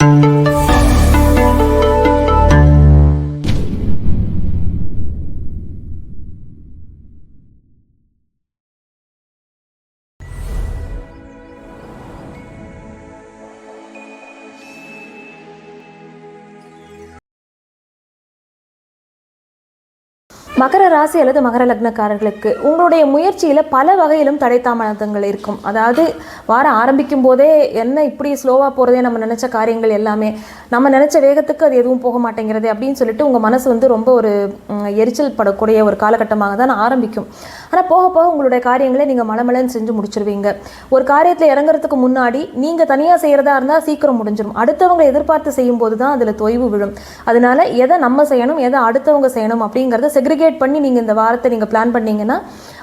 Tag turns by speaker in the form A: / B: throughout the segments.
A: thank you. மகர ராசி அல்லது மகர லக்னக்காரர்களுக்கு உங்களுடைய முயற்சியில் பல வகையிலும் தடை தாமதங்கள் இருக்கும். அதாவது வாரம் ஆரம்பிக்கும் போதே என்ன இப்படி ஸ்லோவாக போகிறதே நம்ம நினச்ச காரியங்கள் எல்லாமே நம்ம நினச்ச வேகத்துக்கு அது எதுவும் போக மாட்டேங்கிறது அப்படின்னு சொல்லிட்டு உங்கள் மனசு வந்து ரொம்ப ஒரு எரிச்சல் படக்கூடிய ஒரு காலகட்டமாக தான் ஆரம்பிக்கும். ஆனால் போக போக உங்களுடைய காரியங்களை நீங்கள் மலமலன்னு செஞ்சு முடிச்சிருவீங்க. ஒரு காரியத்தில் இறங்குறதுக்கு முன்னாடி நீங்கள் தனியாக செய்கிறதா இருந்தால் சீக்கிரம் முடிஞ்சிடும் அடுத்தவங்க எதிர்பார்த்து செய்யும்போது தான் அதில் தொய்வு விழும். அதனால எதை நம்ம செய்யணும் எதை அடுத்தவங்க செய்யணும் அப்படிங்கிறத செக்ரிகேட் பண்ணி நீங்கள் இந்த வாரத்தை நீங்கள் பிளான் பண்ணீங்கன்னா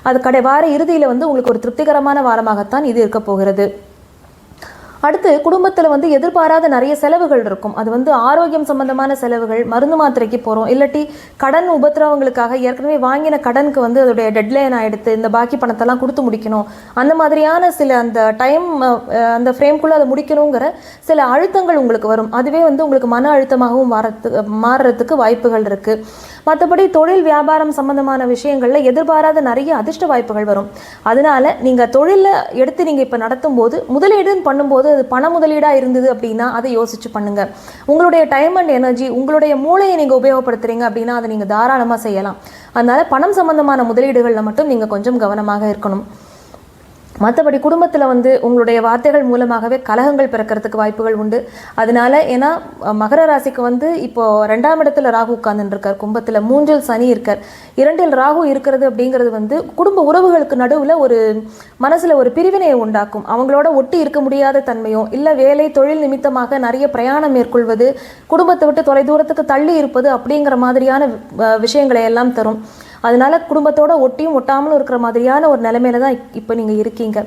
A: அது கடை வார இறுதியில் வந்து உங்களுக்கு ஒரு திருப்திகரமான வாரமாகத்தான் இது இருக்க போகிறது. அடுத்து குடும்பத்தில் வந்து எதிர்பாராத நிறைய செலவுகள் இருக்கும். அது வந்து ஆரோக்கியம் சம்பந்தமான செலவுகள் மருந்து மாத்திரைக்கு போகிறோம் இல்லாட்டி கடன் உபத்திரவங்களுக்காக ஏற்கனவே வாங்கின கடனுக்கு வந்து அதோடைய டெட்லைன் ஆகிடுத்து இந்த பாக்கி பணத்தெல்லாம் கொடுத்து முடிக்கணும். அந்த மாதிரியான சில அந்த டைம் அந்த ஃப்ரேம்குள்ளே அதை முடிக்கணுங்கிற சில அழுத்தங்கள் உங்களுக்கு வரும். அதுவே வந்து உங்களுக்கு மன அழுத்தமாகவும் வரத்து மாறுறதுக்கு வாய்ப்புகள் இருக்குது மற்றபடி தொழில் வியாபாரம் சம்பந்தமான விஷயங்களில் எதிர்பாராத நிறைய அதிர்ஷ்ட வாய்ப்புகள் வரும். அதனால நீங்கள் தொழிலில் எடுத்து நீங்கள் இப்போ நடத்தும் போது முதலீடுன்னு பண்ணும்போது அது பண முதலீடாக இருந்தது அப்படின்னா அதை யோசிச்சு பண்ணுங்க. உங்களுடைய டைம் அண்ட் எனர்ஜி உங்களுடைய மூளையை நீங்கள் உபயோகப்படுத்துறீங்க அப்படின்னா அதை நீங்கள் தாராளமாக செய்யலாம். அதனால பணம் சம்பந்தமான முதலீடுகளில் மட்டும் நீங்கள் கொஞ்சம் கவனமாக இருக்கணும். மற்றபடி குடும்பத்தில் வந்து உங்களுடைய வார்த்தைகள் மூலமாகவே கலகங்கள் பிறக்கிறதுக்கு வாய்ப்புகள் உண்டு. அதனால ஏன்னா மகர ராசிக்கு வந்து இப்போது ரெண்டாம் இடத்துல ராகு உட்கார்ந்துருக்கார் கும்பத்தில் மூன்றில் சனி இருக்கார். இரண்டில் ராகு இருக்கிறது அப்படிங்கிறது வந்து குடும்ப உறவுகளுக்கு நடுவில் ஒரு மனசில் ஒரு பிரிவினையை உண்டாக்கும். அவங்களோட ஒட்டி இருக்க முடியாத தன்மையோ இல்லை வேலை தொழில் நிமித்தமாக நிறைய பிரயாணம் மேற்கொள்வது குடும்பத்தை விட்டு தொலைதூரத்துக்கு தள்ளி இருப்பது அப்படிங்கிற மாதிரியான விஷயங்களை எல்லாம் தரும். அதனால குடும்பத்தோட ஒட்டியும் ஒட்டாமலும் இருக்கிற மாதிரியான ஒரு நிலைமையில தான் இப்போ நீங்கள் இருக்கீங்க.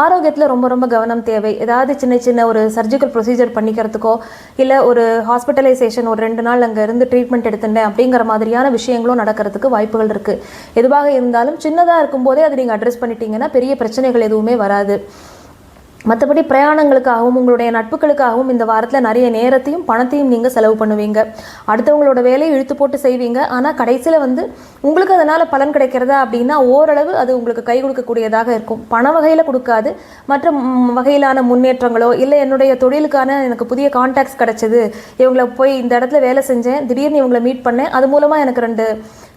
A: ஆரோக்கியத்தில் ரொம்ப ரொம்ப கவனம் தேவை. ஏதாவது சின்ன சின்ன ஒரு சர்ஜிக்கல் ப்ரொசீஜர் பண்ணிக்கிறதுக்கோ இல்லை ஒரு ஹாஸ்பிட்டலைசேஷன் ஒரு ரெண்டு நாள் அங்கே இருந்து ட்ரீட்மெண்ட் எடுத்துட்டேன் அப்படிங்கிற மாதிரியான விஷயங்களும் நடக்கிறதுக்கு வாய்ப்புகள் இருக்குது எதுவாக இருந்தாலும் சின்னதாக இருக்கும்போதே அதை நீங்கள் அட்ரஸ் பண்ணிட்டீங்கன்னா பெரிய பிரச்சனைகள் எதுவுமே வராது. மற்றபடி பிரயாணங்களுக்காகவும் உங்களுடைய நட்புகளுக்காகவும் இந்த வாரத்தில் நிறைய நேரத்தையும் பணத்தையும் நீங்கள் செலவு பண்ணுவீங்க. அடுத்தவங்களோட வேலையை இழுத்து போட்டு செய்வீங்க. ஆனால் கடைசியில் வந்து உங்களுக்கு அதனால் பலன் கிடைக்கிறதா அப்படின்னா ஓரளவு அது உங்களுக்கு கை கொடுக்கக்கூடியதாக இருக்கும். பண வகையில் கொடுக்காது. மற்ற வகையிலான முன்னேற்றங்களோ இல்லை என்னுடைய தொழிலுக்கான எனக்கு புதிய கான்டாக்ட்ஸ் கிடச்சிது. இவங்களை போய் இந்த இடத்துல வேலை செஞ்சேன். திடீர்னு இவங்களை மீட் பண்ணேன். அது மூலமாக எனக்கு ரெண்டு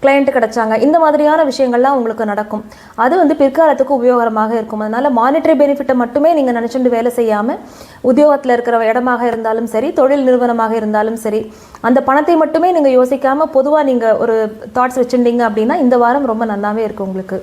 A: கிளையண்ட் கிடைச்சாங்க. இந்த மாதிரியான விஷயங்கள்லாம் உங்களுக்கு நடக்கும். அது வந்து பிற்காலத்துக்கு உபயோகரமாக இருக்கும். அதனால் மானிட்டரி பெனிஃபிட்டை மட்டுமே நீங்கள் நினச்சிட்டு வேலை செய்யாமல் உத்தியோகத்தில் இருக்கிற இடமாக இருந்தாலும் சரி தொழில் நிறுவனமாக இருந்தாலும் சரி அந்த பணத்தை மட்டுமே நீங்கள் யோசிக்காமல் பொதுவாக நீங்கள் ஒரு தாட்ஸ் வச்சுருந்தீங்க அப்படின்னா இந்த வாரம் ரொம்ப நல்லாவே இருக்கும் உங்களுக்கு.